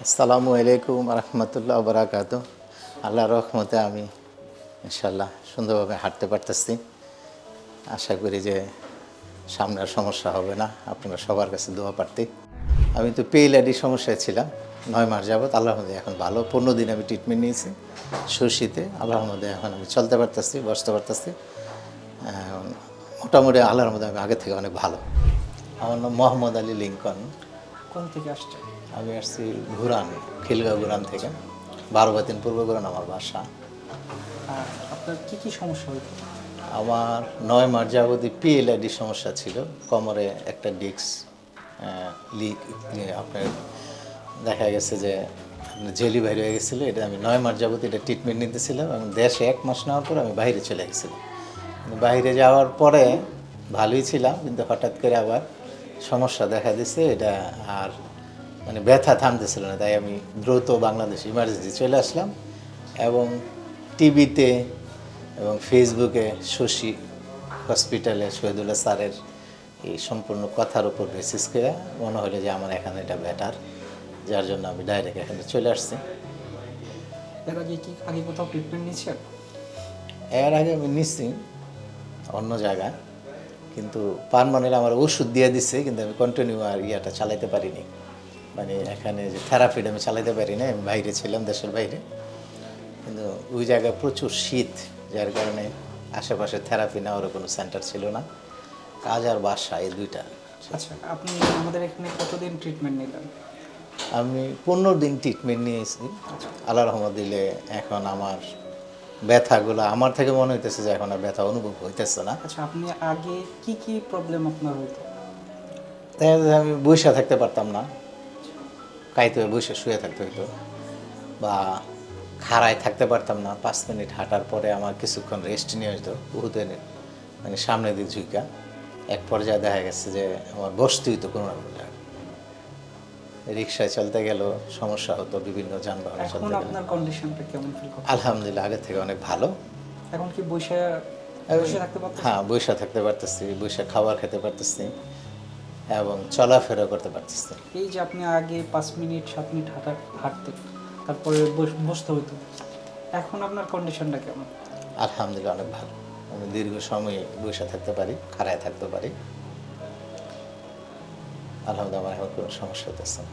আসসালামু আলাইকুম রহমতুল্লাহ বারাকাত। আল্লাহ রহমতে আমি ইনশাল্লাহ সুন্দরভাবে হাঁটতে পারতেছি। আশা করি যে সামনে আর সমস্যা হবে না, আপনারা সবার কাছে দোয়া পারতে আমি তো পেইলাডি সমস্যায় ছিলাম, নয় মাস যাবত আল্লাহ এখন ভালো। পনেরো দিন আমি ট্রিটমেন্ট নিয়েছি সর্ষিতে আল্লাহর মধ্যে এখন আমি চলতে পারতেছি, বসতে পারতেছি। মোটামুটি আল্লাহর মধ্যে আমি আগে থেকে অনেক ভালো। আমার নাম মোহাম্মদ আলী লিঙ্কন। কোন থেকে আসছে আমি আসছি ঘুরান খিলগাঁও ঘুরান থেকে। বারো বাতিন পূর্ব ঘুরান আমার বাসা। আপনার কি কি সমস্যা হইতো আমার নয় মাস যাবতী পিএলআইডি সমস্যা ছিল। কোমরে একটা ডিস্ক লিক আপনার দেখা গেছে যে আপনার জেলি বাইরে হয়ে গেছিল এটা আমি নয় মাস যাবত এটা ট্রিটমেন্ট নিতেছিলাম এবং দেশে এক মাস নেওয়ার পর আমি বাইরে চলে গেছিলাম। বাইরে যাওয়ার পরে ভালোই ছিলাম কিন্তু হঠাৎ করে আবার সমস্যা দেখা দিছে। এটা আর মানে ব্যথা থামতেছিল না তাই আমি দ্রুত বাংলাদেশ ইমার্জেন্সি চলে আসলাম এবং টিভিতে এবং ফেসবুকে শশী হসপিটালে শহীদুল্লাহ স্যারের এই সম্পূর্ণ কথার উপর বেসিস করে মনে হলো যে আমার এখানে এটা বেটার যার জন্য আমি ডাইরেক্ট এখানে চলে আসছি। এর আগে কি আগে কোথাও ট্রিটমেন্ট নিয়েছেন? এর আগে আমি নিচ্ছি অন্য জায়গায় কিন্তু পারমানেন্ট আমার ওষুধ দিয়ে দিচ্ছে কিন্তু আমি কন্টিনিউ আর ইয়াটা চালাইতে পারিনি। মানে এখানে যে থেরাপিটা আমি চালাইতে পারি না আমি বাইরে ছিলাম দেশের বাইরে। কিন্তু ওই জায়গায় প্রচুর শীত যার কারণে আশেপাশে থেরাপি নেওয়ারও কোনো সেন্টার ছিল না। কাজ আর বাসা এই দুইটা। আচ্ছা আপনি আমাদের এখানে কতদিন ট্রিটমেন্ট নিলেন? আমি পনেরো দিন ট্রিটমেন্ট নিয়েছি। আল্লাহ রহমত দিলে এখন আমার ব্যথাগুলো আমার থেকে মনে হইতেছে যে এখন আর ব্যথা অনুভব হইতেছে না। আচ্ছা আপনি আগে কি কি প্রবলেম আপনার হইতো? আমি বসে থাকতে পারতাম না। কাইতে হয়ে বসে শুয়ে থাকতে হইতো বা খাড়ায় থাকতে পারতাম না পাঁচ মিনিট হাঁটার পরে আমার কিছুক্ষণ রেস্ট নিয়ে হইতো উহুদের মানে সামনে দিক ঝুঁকা এক পর্যায়ে দেখা গেছে যে আমার বসতে হইতো কোনো না কোনো রিক্সায় চলতে গেলেও সমস্যা হতো বিভিন্ন যানবাহনে চলতে গেলে। আপনার কন্ডিশনটা কেমন ফিল করেন আলহামদুলিল্লাহ আগের থেকে অনেক ভালো। এখন কি বসে বসে থাকতে পারতেন হ্যাঁ বৈশা থাকতে পারতেছি বৈশা খাবার খেতে পারতেছি। এবং চলাফেরা করতে পারতেছে এই যে আপনি আগে পাঁচ মিনিট সাত মিনিট হাঁটা হাঁটতেন তারপরে বস- বসতে হতো এখন আপনার কন্ডিশনটা কেমন? আলহামদুলিল্লাহ অনেক ভালো। আমি দীর্ঘ সময় বসে থাকতে পারি খাড়ায় থাকতে পারি। আলহামদুলিল্লাহ আমার এখন কোনো সমস্যা হতেছে না।